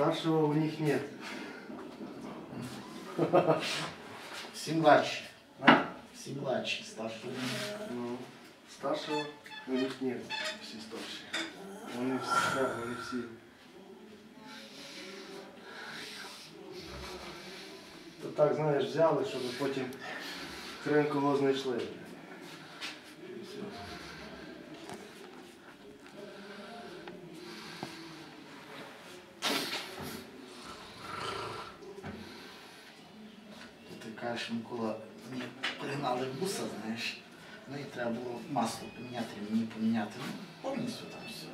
Старшего у них нет. Всі младші. А? Всі младші, старші. Ну, старшего у них нет. Все старшие. Они все, они все. То так, знаєш, взяли, щоб потім хрен кого знайшли. І все. Кажеш, Микола, мені пригнали буса, знаєш. Ну і треба було масло поміняти, мені поміняти. Ну, повністю там все.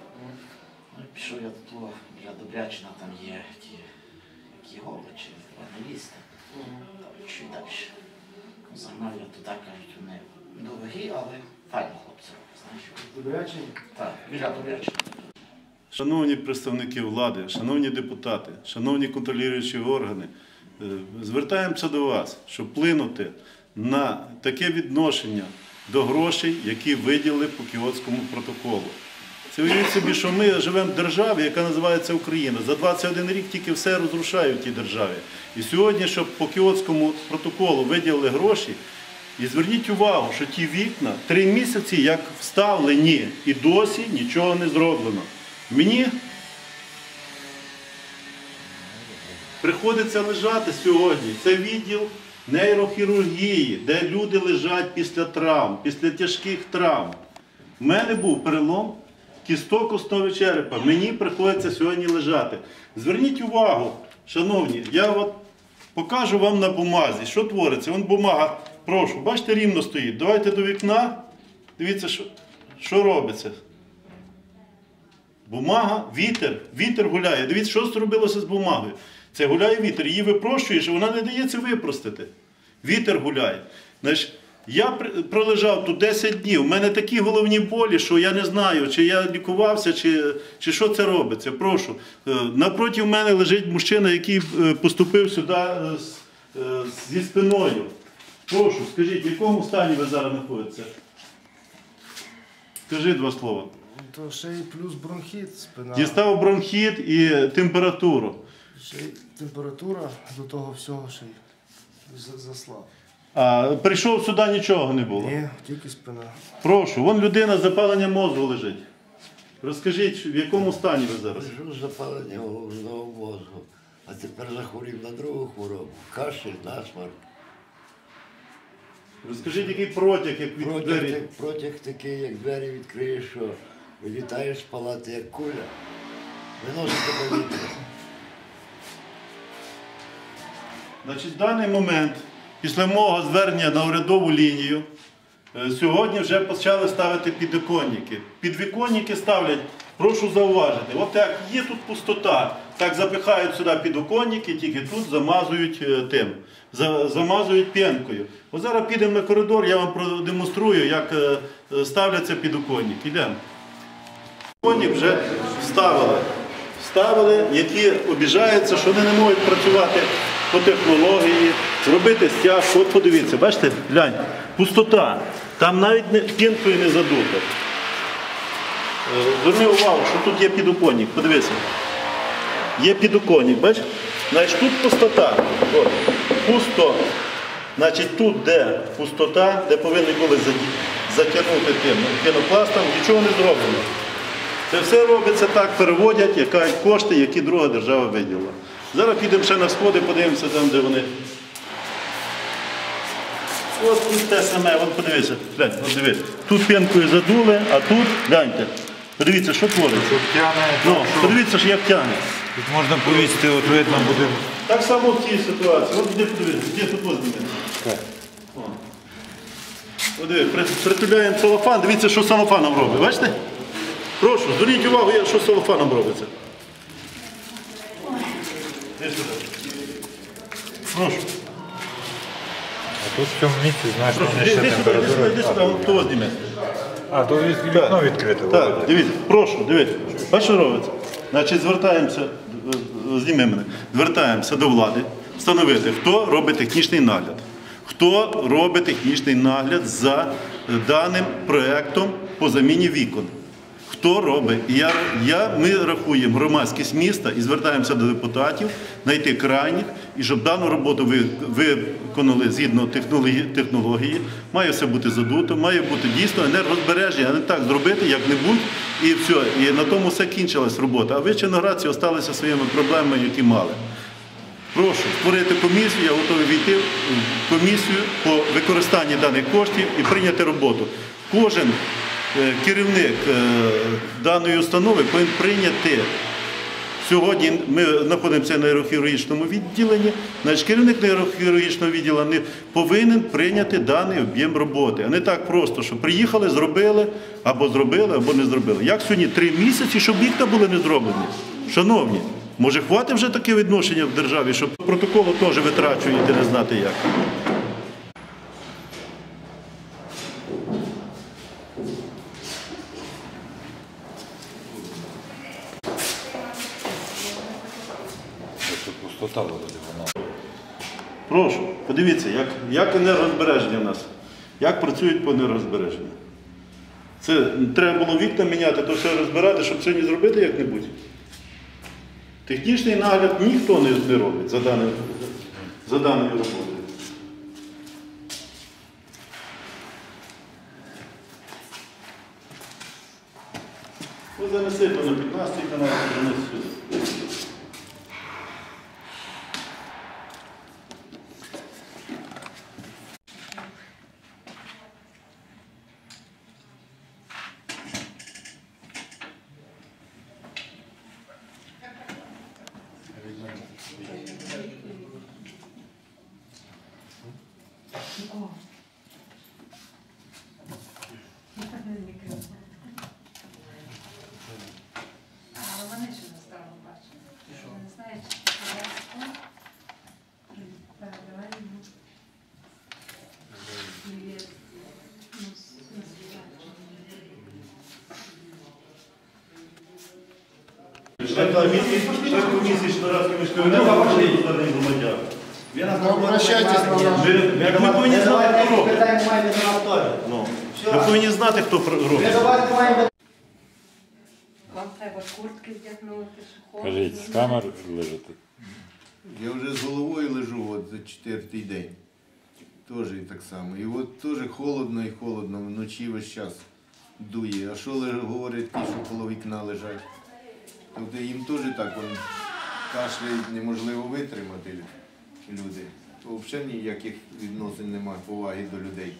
Ну і пішов я до того, вже добрячина там є ті, які овочі, аналісти. Там чуть далі. Загнав я туди, кажуть, вони дорогі, але файно хлопці, знаєш. Добрячий? Так, біля добрячина. Шановні представники влади, шановні депутати, шановні контролюючі органи, звертаємося до вас, щоб вплинути на таке відношення до грошей, які виділили по Кіотському протоколу. Це уявіть собі, що ми живемо в державі, яка називається Україна. За 21 рік тільки все розрушають в тій державі. І сьогодні, щоб по Кіотському протоколу виділили гроші, і зверніть увагу, що ті вікна три місяці як вставлені, і досі нічого не зроблено. Мені приходиться лежати сьогодні. Це відділ нейрохірургії, де люди лежать після травм, після тяжких травм. У мене був перелом кісток основи черепа. Мені приходиться сьогодні лежати. Зверніть увагу, шановні, я от покажу вам на бумазі, що твориться. Вон бумага, прошу, бачите, рівно стоїть. Давайте до вікна. Дивіться, що, що робиться. Бумага, вітер, вітер гуляє. Дивіться, що зробилося з бумагою. Це гуляє вітер. Її випрощуєш, і вона не дається випростити. Вітер гуляє. Знаєш, я пролежав тут 10 днів. У мене такі головні болі, що я не знаю, чи я лікувався, чи, чи що це робиться. Прошу. Е, Напроти мене лежить мужчина, який е, поступив сюди з- е, зі спиною. Прошу, скажіть, в якому стані ви зараз знаходитеся? Скажи два слова. То ще й плюс бронхіт, спина. Дістав бронхіт і температуру. Ще й температура до того всього ще й за- заслав. А прийшов сюди, нічого не було. Ні, тільки спина. Прошу, вон людина з запаленням мозку лежить. Розкажіть, в якому стані ви зараз? Прийшов запалення головного мозку, а тепер захворів на другу хворобу. Кашель, насморк. Розкажіть, який протяг, як від Протяг, двері. так- протяг такий, як двері відкриєш, що вилітаєш з палати, як куля. Виносить тебе вітер. Значить, в даний момент, після мого звернення на урядову лінію, е, сьогодні вже почали ставити підвіконники. Підвіконники ставлять, прошу зауважити, от як є тут пустота, так запихають сюди підвіконники, тільки тут замазують е, тим, замазують п'янкою. От зараз підемо на коридор, я вам продемонструю, як е, ставляться підвіконники. Йдемо. Підвіконник вже вставили. Вставили, які обіжаються, що вони не можуть працювати по технології, робити стяг. От подивіться, бачите, глянь, пустота. Там навіть не, пінкою не задуто. Е, Зверни увагу, що тут є підоконник. Подивися. Є підоконник, бачиш? Значить, тут пустота. От, пусто. Значить, тут, де пустота, де повинні були затягнути тим пінопластом, нічого не зроблено. Це все робиться так, переводять, яка кошти, які друга держава виділила. Зараз підемо ще на сходи, подивимося там, де вони. От тут те саме, от подивися, глянь, от дивись. Тут п'янкою задули, а тут, гляньте, подивіться, що твориться. Ну, подивіться, що як тягне. тут можна повісити, от видно буде. Так само в цій ситуації. От де подивіться, де тут ось От диви, при- притуляємо целофан, дивіться, що целофаном робить. Бачите? Прошу, зверніть увагу, що целофаном робиться. Прошу. А тут в цьому місці, знаєш, Прошу, там іди сюди, температура. от хто зніме. А, то вікно відкрите. Так, дивіться, прошу, дивіться. Бачите, що робиться? Значить, звертаємося, зніми мене, звертаємося до влади, встановити, хто робить технічний нагляд. Хто робить технічний нагляд за даним проєктом по заміні вікон? Хто робить? Я, я, ми рахуємо громадськість міста і звертаємося до депутатів знайти крайніх, і щоб дану роботу ви, виконали згідно технології, технології. Має все бути задуто, має бути дійсно енергозбереження, а не так зробити як-небудь, і все. І на тому все кінчилась робота. А ви, чиноградці, залишилися своїми проблемами, які мали. Прошу створити комісію, я готовий війти в комісію по використанні даних коштів і прийняти роботу. Кожен керівник е, даної установи повинен прийняти. Сьогодні ми знаходимося на нейрохірургічному відділенні. Значить, керівник нейрохірургічного відділу повинен прийняти даний об'єм роботи. А не так просто, що приїхали, зробили, або зробили, або не зробили. Як сьогодні три місяці, щоб вікна були не зроблені? Шановні, може хватить вже таке відношення в державі, щоб протоколу теж витрачуєте, не знати як. Тут пустота вроде вона. Прошу, подивіться, як, як енергозбереження в нас, як працюють по енергозбереженню. Це треба було вікна міняти, то все розбирати, щоб сьогодні зробити як-небудь. Технічний нагляд ніхто не, не робить за, даною, за даною роботою. Занеси по 15 канал, занеси сюди. Але вони ще не стали бачити. Не знають, що це Передавай йому. Привіт. Ну, с- на звичайно. Ви, ми повинні знати, хто робить. Ну, повинні знати, хто робить. Вам треба куртки вдягнути, холодно. Кажіть, з камер лежите. Я вже з головою лежу от за четвертий день. Теж і так само. І от теж холодно і холодно, вночі весь час дує. А що говорять ті, що коло вікна лежать? Тобто їм теж так он, кашляють неможливо витримати люди. Взагалі ніяких відносин немає, поваги до людей.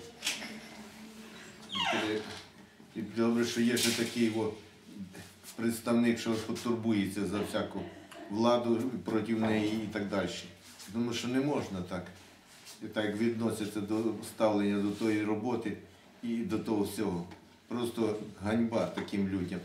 І, і добре, що є ще такий представник, що потурбується за всяку владу проти неї і так далі. Тому що не можна так. Так відносяться до ставлення до тої роботи і до того всього. Просто ганьба таким людям.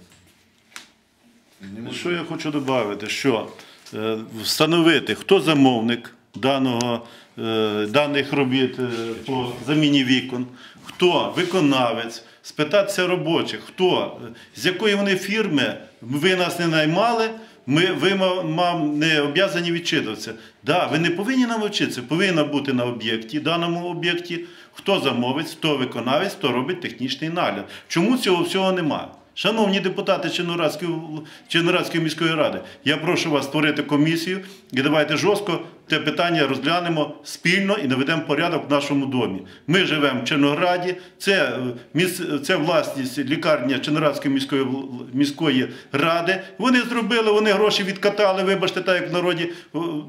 Що я хочу додати, що е, встановити, хто замовник даного, е, даних робіт е, по заміні вікон, хто виконавець, спитатися робочих, хто, з якої вони фірми, ви нас не наймали, ми, ви ма- мам не обов'язані відчитуватися. Да, ви не повинні нам вчитися, повинна бути на об'єкті, даному об'єкті, хто замовець, хто виконавець, хто робить технічний нагляд. Чому цього всього немає? Шановні депутати Черноградської міської ради, я прошу вас створити комісію і давайте жорстко те питання розглянемо спільно і наведемо порядок в нашому домі. Ми живемо в Чернограді, це, е, це власність лікарня Черноградської міської, міської ради. Вони зробили, вони гроші відкатали, вибачте, так як в народі,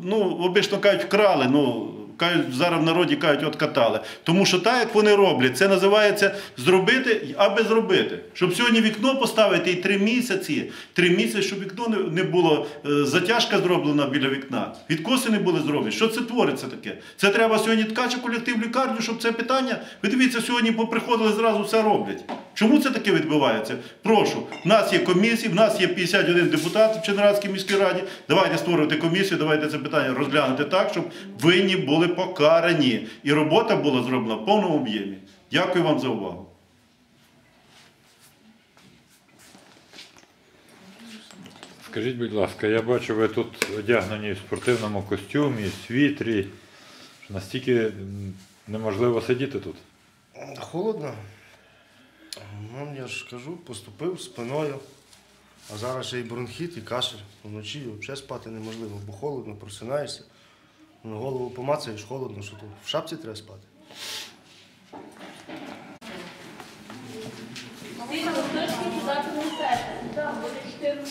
ну, обично кажуть, вкрали. Ну, кажуть, зараз в народі кажуть, от катали. Тому що так, як вони роблять, це називається зробити, аби зробити. Щоб сьогодні вікно поставити і три місяці, три місяці, щоб вікно не, було, е, затяжка зроблена біля вікна, відкоси не були зроблені. Що це твориться таке? Це треба сьогодні ткача колектив лікарню, щоб це питання. Ви дивіться, сьогодні поприходили, зразу все роблять. Чому це таке відбувається? Прошу, в нас є комісії, в нас є 51 депутат в Черноградській міській раді. Давайте створювати комісію, давайте це питання розглянути так, щоб винні були покарані. І робота була зроблена в повному об'ємі. Дякую вам за увагу. Скажіть, будь ласка, я бачу, ви тут одягнені в спортивному костюмі, світрі. Настільки неможливо сидіти тут. Холодно. Вам я ж кажу, поступив спиною, а зараз ще й бронхіт, і кашель. Вночі взагалі спати неможливо, бо холодно, просинаєшся, на голову помацаєш, холодно, що тут в шапці треба спати. Так, буде